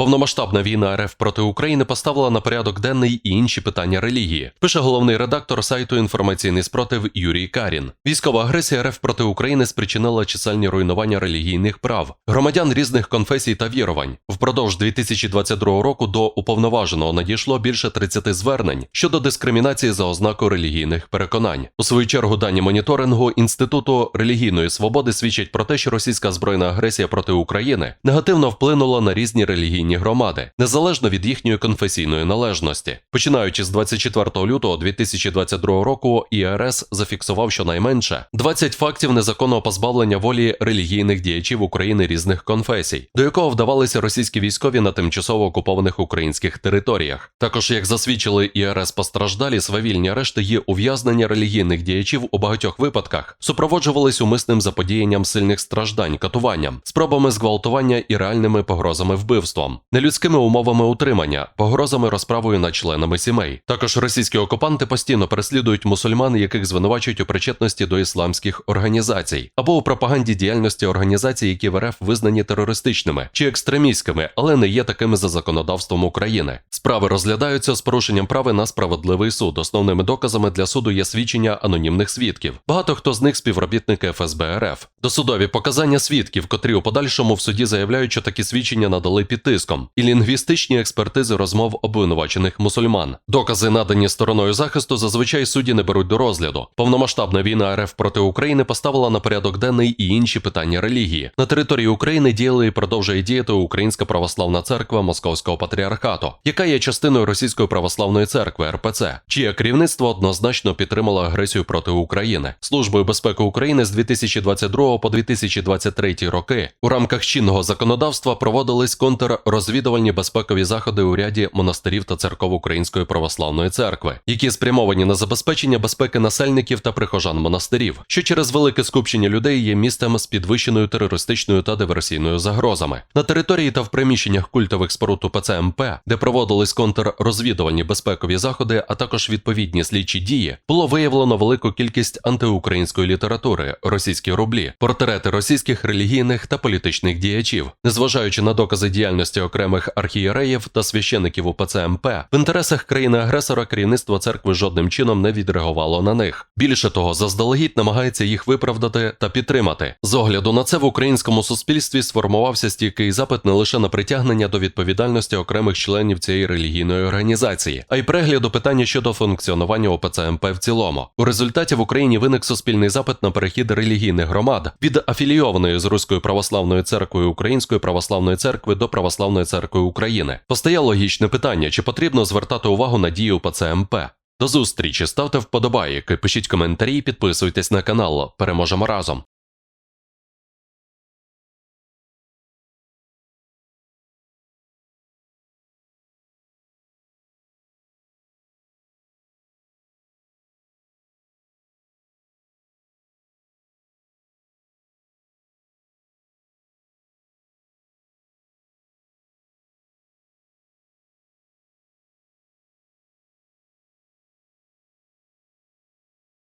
Повномасштабна війна РФ проти України поставила на порядок денний і інші питання релігії. Пише головний редактор сайту Інформаційний спротив Юрій Карін. Військова агресія РФ проти України спричинила чисельні руйнування релігійних прав громадян різних конфесій та вірувань. Впродовж 2022 року до уповноваженого надійшло більше 30 звернень щодо дискримінації за ознакою релігійних переконань. У свою чергу дані моніторингу інституту релігійної свободи свідчать про те, що російська збройна агресія проти України негативно вплинула на різні релігійні громади, незалежно від їхньої конфесійної належності. Починаючи з 24 лютого 2022 року, ІРС зафіксував щонайменше 20 фактів незаконного позбавлення волі релігійних діячів України різних конфесій, до якого вдавалися російські військові на тимчасово окупованих українських територіях. Також, як засвідчили ІРС постраждалі, свавільні арешти і ув'язнення релігійних діячів у багатьох випадках супроводжувались умисним заподіянням сильних страждань, катуванням, спробами зґвалтування і реальними погрозами вбивством, нелюдськими умовами утримання, погрозами розправою над членами сімей. Також російські окупанти постійно переслідують мусульман, яких звинувачують у причетності до ісламських організацій, або у пропаганді діяльності організацій, які в РФ визнані терористичними чи екстремістськими, але не є такими за законодавством України. Справи розглядаються з порушенням права на справедливий суд. Основними доказами для суду є свідчення анонімних свідків. Багато хто з них співробітники ФСБ РФ. Досудові показання свідків, котрі у подальшому в суді заявляють, що такі свідчення надали під тиском, і лінгвістичні експертизи розмов обвинувачених мусульман. Докази, надані стороною захисту, зазвичай судді не беруть до розгляду. Повномасштабна війна РФ проти України поставила на порядок денний і інші питання релігії. На території України діяли і продовжує діяти Українська православна церква Московського патріархату, яка є частиною Російської православної церкви РПЦ, чиє керівництво однозначно підтримало агресію проти України. Службою безпеки України з 2022 по 2023 роки у рамках чинного законодавства проводились контррозвідувальні безпекові заходи у ряді монастирів та церков Української православної церкви, які спрямовані на забезпечення безпеки насельників та прихожан монастирів, що через велике скупчення людей є містом з підвищеною терористичною та диверсійною загрозами. На території та в приміщеннях культових споруд УПЦ МП, де проводились контррозвідувальні безпекові заходи, а також відповідні слідчі дії, було виявлено велику кількість антиукраїнської літератури, російські рублі, портрети російських релігійних та політичних діячів, незважаючи на докази діяльності окремих архієреїв та священиків УПЦ МП, в інтересах країни-агресора керівництво церкви жодним чином не відреагувало на них. Більше того, заздалегідь намагається їх виправдати та підтримати. З огляду на це в українському суспільстві сформувався стійкий запит не лише на притягнення до відповідальності окремих членів цієї релігійної організації, а й перегляду питання щодо функціонування ОПЦ МП в цілому. У результаті в Україні виник суспільний запит на перехід релігійних громад від афілійованої з Руською православною церквою Української православної церкви до Православної церкви України. Постає логічне питання, чи потрібно звертати увагу на дії УПЦ МП. До зустрічі, ставте вподобайки, пишіть коментарі, підписуйтесь на канал. Переможемо разом.